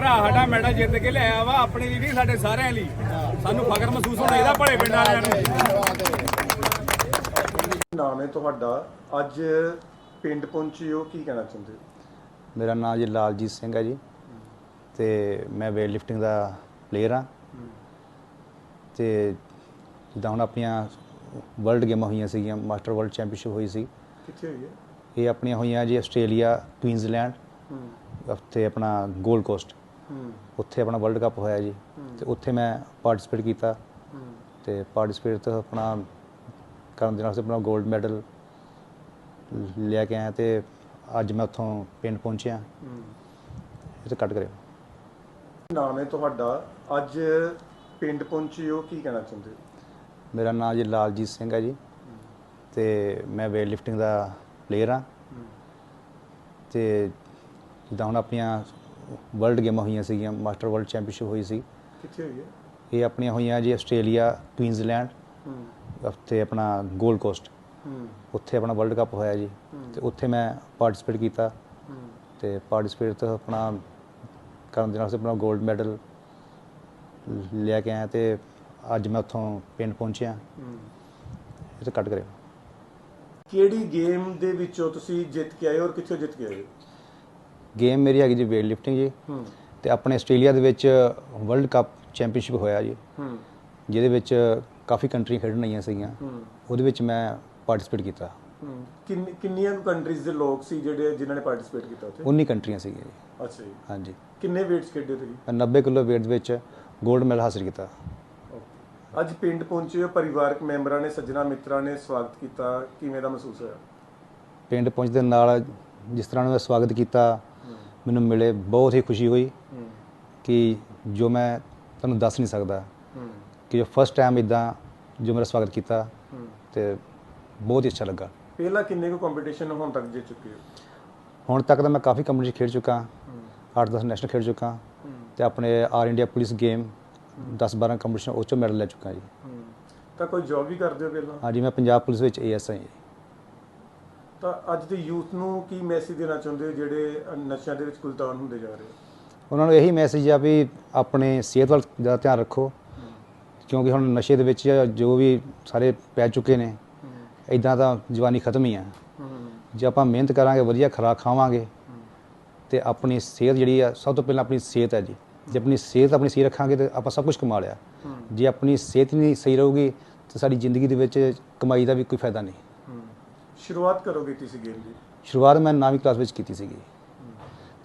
ਭਰਾ ਸਾਡਾ ਮੈਡਲ ਜਿੱਤ ਕੇ ਲਿਆਇਆ ਵਾ ਆਪਣੀ ਲਈ ਨਹੀਂ ਸਾਡੇ ਸਾਰਿਆਂ ਲਈ। ਸਾਨੂੰ ਫਖਰ ਮਹਿਸੂਸ ਹੋਣਾ ਇਹਦਾ ਭਲੇ ਪਿੰਡ ਵਾਲਿਆਂ ਨੂੰ। ਨਾਮ ਹੈ ਤੁਹਾਡਾ। ਅੱਜ ਪਿੰਡ ਪਹੁੰਚੇ ਹੋ ਕੀ ਕਹਿਣਾ ਚਾਹੁੰਦੇ ਹੋ? ਮੇਰਾ ਨਾਮ ਜੀ ਲਾਲਜੀਤ ਸਿੰਘ ਹੈ ਜੀ। ਤੇ ਮੈਂ ਵੇਟ ਲਿਫਟਿੰਗ ਦਾ ਪਲੇਅਰ ਹਾਂ। ਤੇ ਜਿੱਦਾਂ ਹੁਣ ਆਪਣੀਆਂ ਵਰਲਡ ਗੇਮਾਂ ਹੋਈਆਂ ਸੀਗੀਆਂ ਮਾਸਟਰ ਵਰਲਡ ਚੈਂਪੀਅਨਸ਼ਿਪ ਹੋਈ ਸੀ। ਕਿੱਥੇ ਹੋਈ ਹੈ? ਇਹ ਆਪਣੀਆਂ ਹੋਈਆਂ ਜੀ ਆਸਟ੍ਰੇਲੀਆ ਕੁਈਨਜ਼ਲੈਂਡ ਹੂੰ। ਉੱਥੇ ਆਪਣਾ 골ਡ ਕੋਸਟ ਉੱਥੇ ਆਪਣਾ ਵਰਲਡ ਕੱਪ ਹੋਇਆ ਜੀ। ਤੇ ਉੱਥੇ ਮੈਂ ਪਾਰਟਿਸਿਪੇਟ ਕੀਤਾ। ਤੇ ਪਾਰਟਿਸਿਪੇਟ ਤੋਂ ਆਪਣਾ ਕਰਨ ਦੇ ਨਾਲ ਆਪਣਾ 골ਡ ਮੈਡਲ ਲਿਆ ਕੇ ਆਇਆ ਤੇ ਅੱਜ ਮੈਂ ਉੱਥੋਂ ਪਿੰਡ ਪਹੁੰਚਿਆ। ਹੂੰ। ਇਹ ਤੇ ਕੱਟ ਕਰਿਓ। ਨਾਮ ਹੈ ਤੁਹਾਡਾ। ਅੱਜ ਪਿੰਡ ਪਹੁੰਚੇ ਹੋ ਕੀ ਕਹਿਣਾ ਚਾਹੁੰਦੇ ਹੋ? ਮੇਰਾ ਨਾਮ ਜੀ ਲਾਲਜੀਤ ਸਿੰਘ ਹੈ ਜੀ। ਤੇ ਮੈਂ ਵੇਟ ਲਿਫਟਿੰਗ ਦਾ ਪਲੇਅਰ ਹਾਂ। ਤੇ ਜਿੱਦਾਂ ਹੁਣ ਆਪਣੀਆਂ ਵਰਲਡ ਗੇਮਾਂ ਹੋਈਆਂ ਸੀਗੀਆਂ ਮਾਸਟਰ ਵਰਲਡ ਚੈਂਪੀਅਨਸ਼ਿਪ ਹੋਈ ਸੀ। ਕਿੱਥੇ ਹੋਈ ਹੈ? ਇਹ ਆਪਣੀਆਂ ਹੋਈਆਂ ਜੀ ਆਸਟ੍ਰੇਲੀਆ ਕੁਈਨਜ਼ਲੈਂਡ ਉੱਥੇ ਆਪਣਾ 골ਡ ਕੋਸਟ ਉੱਥੇ ਆਪਣਾ ਵਰਲਡ ਕੱਪ ਹੋਇਆ ਜੀ। ਤੇ ਉੱਥੇ ਮੈਂ ਪਾਰਟਿਸਿਪੇਟ ਕੀਤਾ। ਤੇ ਪਾਰਟਿਸਿਪੇਟ ਤੋਂ ਆਪਣਾ ਕਰਨ ਦੇ ਨਾਲ ਆਪਣਾ 골ਡ ਮੈਡਲ ਲਿਆ ਕੇ ਆਇਆ ਤੇ ਅੱਜ ਮੈਂ ਉੱਥੋਂ ਪਿੰਡ ਪਹੁੰਚਿਆ। ਇਹ ਤੇ ਕੱਟ ਕਰਿਓ ਕਿਹੜੀ ਗੇਮ ਦੇ ਵਿੱਚੋਂ ਤੁਸੀਂ ਜਿੱਤ ਕੇ ਆਏ ਹੋ ਔਰ ਕਿੱਥੋਂ ਜਿੱਤ ਕੇ ਆਏ? ਹੋ ਗੇਮ ਮੇਰੀ ਹੈਗੀ ਜੀ ਵੇਟ ਲਿਫਟਿੰਗ ਜੀ। ਹੂੰ। ਤੇ ਆਪਣੇ ਆਸਟ੍ਰੇਲੀਆ ਦੇ ਵਿੱਚ ਵਰਲਡ ਕੱਪ ਚੈਂਪੀਅਨਸ਼ਿਪ ਹੋਇਆ ਜੀ। ਹੂੰ। ਜਿਹਦੇ ਵਿੱਚ ਕਾਫੀ ਕੰਟਰੀਆਂ ਖੇਡਣ ਆਈਆਂ ਸੀਗੀਆਂ। ਹੂੰ। ਉਹਦੇ ਵਿੱਚ ਮੈਂ ਪਾਰਟਿਸਿਪੇਟ ਕੀਤਾ। ਹੂੰ। ਕਿੰਨੀ ਕਿੰਨੀਆਂ ਕੰਟਰੀਜ਼ ਦੇ ਲੋਕ ਸੀ ਜਿਹੜੇ ਜਿਨ੍ਹਾਂ ਨੇ ਪਾਰਟਿਸਿਪੇਟ ਕੀਤਾ ਉੱਥੇ? 19 ਕੰਟਰੀਆਂ ਸੀਗੀਆਂ ਜੀ। ਅੱਛਾ ਜੀ। ਹਾਂਜੀ। ਕਿੰਨੇ ਵੇਟਸ ਖੇਡੇ ਤੁਸੀਂ? ਮੈਂ 90 ਕਿਲੋ weight ਦੇ ਵਿੱਚ 골ਡ ਮੈਡਲ ਹਾਸਲ ਕੀਤਾ। ਅੱਜ ਪਿੰਡ ਪਹੁੰਚੇ ਹੋ ਪਰਿਵਾਰਕ ਮੈਂਬਰਾਂ ਨੇ ਸੱਜਣਾ ਮਿੱਤਰਾਂ ਨੇ ਸਵਾਗਤ ਕੀਤਾ। ਕਿਵੇਂ ਦਾ ਮਹਿਸੂਸ ਹੋਇਆ? ਪਿੰਡ ਪਹੁੰਚਦੇ ਨਾਲ ਜਿਸ ਤਰ੍ਹਾਂ ਉਹਨਾਂ ਦਾ ਸਵਾਗਤ ਕੀਤਾ ਮੈਨੂੰ ਮਿਲੇ ਬਹੁਤ ਹੀ ਖੁਸ਼ੀ ਹੋਈ ਕਿ ਜੋ ਮੈਂ ਤੁਹਾਨੂੰ ਦੱਸ ਨਹੀਂ ਸਕਦਾ ਕਿ ਜੋ ਫਸਟ ਟਾਈਮ ਇਦਾਂ ਜੋ ਮੇਰਾ ਸਵਾਗਤ ਕੀਤਾ ਤੇ ਬਹੁਤ ਹੀ ਅੱਛਾ ਲੱਗਾ। ਪਹਿਲਾਂ ਕਿੰਨੇ ਕੁ ਕੰਪੀਟੀਸ਼ਨ ਹੁਣ ਤੱਕ ਜਿੱਤ ਚੁੱਕੇ ਹੋ? ਹੁਣ ਤੱਕ ਤਾਂ ਮੈਂ ਕਾਫੀ ਕੰਪੀਟੀਸ਼ਨ ਖੇਡ ਚੁੱਕਾ ਹੂੰ। 8-10 ਨੈਸ਼ਨਲ ਖੇਡ ਚੁੱਕਾ ਤੇ ਆਪਣੇ all India police game 10-12 competition ਉਹ 'ਚੋਂ ਮੈਡਲ ਲੈ ਚੁੱਕਾ ਜੀ। ਤਾਂ ਕੋਈ ਜੌਬ ਵੀ ਕਰਦੇ ਹੋ ਪਹਿਲਾਂ? ਹਾਂਜੀ ਮੈਂ ਪੰਜਾਬ ਪੁਲਿਸ ਵਿੱਚ ਏਐਸਆਈ ਹਾਂ ਜੀ। ਤਾਂ ਅੱਜ ਦੇ ਯੂਥ ਨੂੰ ਕੀ ਮੈਸੇਜ ਦੇਣਾ ਚਾਹੁੰਦੇ ਹੋ ਜਿਹੜੇ ਨਸ਼ਿਆਂ ਦੇ ਵਿੱਚ ਗੁਲਤਾਨ ਹੁੰਦੇ ਜਾ ਰਹੇ ਹੋ ਉਹਨਾਂ ਨੂੰ ਇਹੀ ਮੈਸੇਜ ਆ ਵੀ ਆਪਣੇ ਸਿਹਤ ਵੱਲ ਜ਼ਿਆਦਾ ਧਿਆਨ ਰੱਖੋ। ਕਿਉਂਕਿ ਹੁਣ ਨਸ਼ੇ ਦੇ ਵਿੱਚ ਜੋ ਵੀ ਸਾਰੇ ਪੈ ਚੁੱਕੇ ਨੇ ਇਦਾਂ ਤਾਂ ਜਵਾਨੀ ਖਤਮ ਹੀ ਆ। ਜੇ ਆਪਾਂ ਮਿਹਨਤ ਕਰਾਂਗੇ, ਵਧੀਆ ਖੁਰਾਕ ਖਾਵਾਂਗੇ, ਤੇ ਆਪਣੀ ਸਿਹਤ ਜਿਹੜੀ ਆ, ਸਭ ਤੋਂ ਪਹਿਲਾਂ ਆਪਣੀ ਸਿਹਤ ਹੈ ਜੀ। ਜੇ ਆਪਣੀ ਸਿਹਤ ਆਪਣੀ ਸਹੀ ਰੱਖਾਂਗੇ, ਤੇ ਆਪਾਂ ਸਭ ਕੁਝ ਕਮਾ ਲਿਆ। ਜੇ ਆਪਣੀ ਸਿਹਤ ਨਹੀਂ ਸਹੀ ਰਹੂਗੀ, ਤਾਂ ਸਾਡੀ ਜ਼ਿੰਦਗੀ ਦੇ ਵਿੱਚ ਕਮਾਈ ਦਾ ਵੀ ਕੋਈ ਫਾਇਦਾ ਨਹੀਂ। ਹੂੰ ਸ਼ੁਰੂਆਤ ਕਰੋਗੇ ਕਿਸੇ ਗੇਮ ਦੀ? ਸ਼ੁਰੂਆਤ ਮੈਂ 9ਵੀਂ ਕਲਾਸ ਵਿੱਚ ਕੀਤੀ ਸੀਗੀ।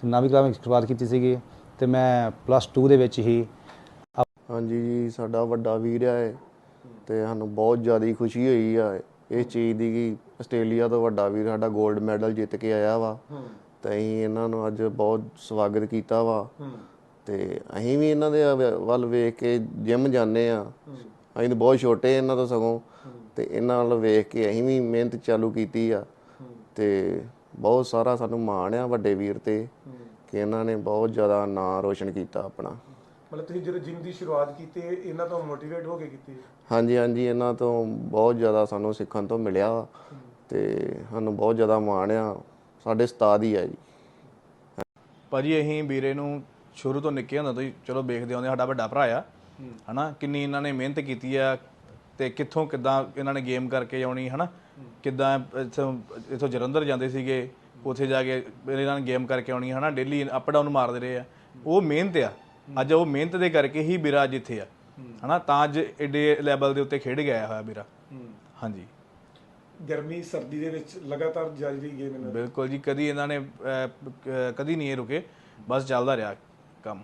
ਤੇ 9ਵੀਂ ਕਲਾਸ ਵਿੱਚ ਸ਼ੁਰੂਆਤ ਕੀਤੀ ਸੀਗੀ ਤੇ ਮੈਂ ਪਲੱਸ 2 ਦੇ ਵਿੱਚ ਹੀ ਹਾਂਜੀ ਜੀ ਸਾਡਾ ਵੱਡਾ ਵੀਰ ਆ ਇਹ ਤੇ ਸਾਨੂੰ ਬਹੁਤ ਜ਼ਿਆਦਾ ਖੁਸ਼ੀ ਹੋਈ ਆ ਇਸ ਚੀਜ਼ ਦੀ ਕਿ ਆਸਟ੍ਰੇਲੀਆ ਤੋਂ ਵੱਡਾ ਵੀਰ ਸਾਡਾ 골ਡ ਮੈਡਲ ਜਿੱਤ ਕੇ ਆਇਆ ਵਾ। ਹੂੰ। ਤੇ ਅਸੀਂ ਇਹਨਾਂ ਨੂੰ ਅੱਜ ਬਹੁਤ ਸਵਾਗਤ ਕੀਤਾ ਵਾ। ਹੂੰ। ਤੇ ਅਸੀਂ ਵੀ ਇਹਨਾਂ ਦੇ ਵੱਲ ਵੇਖ ਕੇ ਜਿਮ ਜਾਂਦੇ ਆ। ਅਸੀਂ ਤਾਂ ਬਹੁਤ ਛੋਟੇ ਇਹਨਾਂ ਤੋਂ ਸਗੋਂ। ਤੇ ਇਹਨਾਂ ਵੱਲ ਵੇਖ ਕੇ ਅਸੀਂ ਵੀ ਮਿਹਨਤ ਚਾਲੂ ਕੀਤੀ ਆ। ਤੇ ਬਹੁਤ ਸਾਰਾ ਸਾਨੂੰ ਮਾਣ ਆ ਵੱਡੇ ਵੀਰ ਤੇ ਕਿ ਇਹਨਾਂ ਨੇ ਬਹੁਤ ਜ਼ਿਆਦਾ ਨਾਂ ਰੋਸ਼ਨ ਕੀਤਾ ਆਪਣਾ। ਮਤਲਬ ਤੁਸੀਂ ਜਦੋਂ ਜਿਮ ਦੀ ਸ਼ੁਰੂਆਤ ਕੀਤੀ ਇਹਨਾਂ ਤੋਂ ਮੋਟੀਵੇਟ ਹੋ ਕੇ ਕੀਤੀ? ਹੈ? ਹਾਂਜੀ ਹਾਂਜੀ ਇਹਨਾਂ ਤੋਂ ਬਹੁਤ ਜ਼ਿਆਦਾ ਸਾਨੂੰ ਸਿੱਖਣ ਤੋਂ ਮਿਲਿਆ ਤੇ ਸਾਨੂੰ ਬਹੁਤ ਜ਼ਿਆਦਾ ਮਾਣ ਆ। ਸਾਡੇ ਉਸਤਾਦ ਹੀ ਆ ਜੀ। ਭਾਜੀ ਅਸੀਂ ਵੀਰੇ ਨੂੰ ਸ਼ੁਰੂ ਤੋਂ ਨਿੱਕੇ ਹੁੰਦਾ ਤੋਂ ਚਲੋ ਵੇਖਦੇ ਆਉਂਦੇ ਸਾਡਾ ਵੱਡਾ ਭਰਾ ਆ। ਹਨਾ ਕਿੰਨੀ ਇਹਨਾਂ ਨੇ ਮਿਹਨਤ ਕੀਤੀ ਆ ਤੇ ਕਿੱਥੋਂ ਕਿੱਦਾਂ ਇਹਨਾਂ ਨੇ ਗੇਮ ਕਰਕੇ ਆਉਣੀ ਹਨਾ? ਕਿੱਦਾਂ ਇੱਥੋਂ ਇੱਥੋਂ ਜਲੰਧਰ ਜਾਂਦੇ ਸੀਗੇ ਉੱਥੇ ਜਾ ਕੇ ਇਹਨਾਂ ਨੇ ਗੇਮ ਕਰਕੇ ਆਉਣੀ ਹਨਾ? ਡੇਲੀ ਅਪ ਡਾਊਨ ਮਾਰਦੇ ਰਹੇ ਆ। ਉਹ ਮਿਹਨਤ ਆ। ਅੱਜ ਉਹ ਮਿਹਨਤ ਦੇ ਕਰਕੇ ਹੀ ਵੀਰਾ ਅੱਜ ਇੱਥੇ ਆ। ਹਨਾ? ਤਾਂ ਅੱਜ ਏਡੇ ਲੈਵਲ ਦੇ ਉੱਤੇ ਖੇਡ ਗਿਆ ਹੋਇਆ ਵੀਰਾ ਹਾਂਜੀ। ਗਰਮੀ ਸਰਦੀ ਦੇ ਵਿੱਚ ਲਗਾਤਾਰ ਜਾਰੀ ਰਹੀ ਗੇਮ ਇਹਨਾਂ ਬਿਲਕੁਲ ਜੀ ਕਦੀ ਇਹਨਾਂ ਨੇ ਕਦੀ ਨਹੀਂ ਇਹ ਰੁਕੇ। ਬਸ ਚੱਲਦਾ ਰਿਹਾ ਕੰਮ।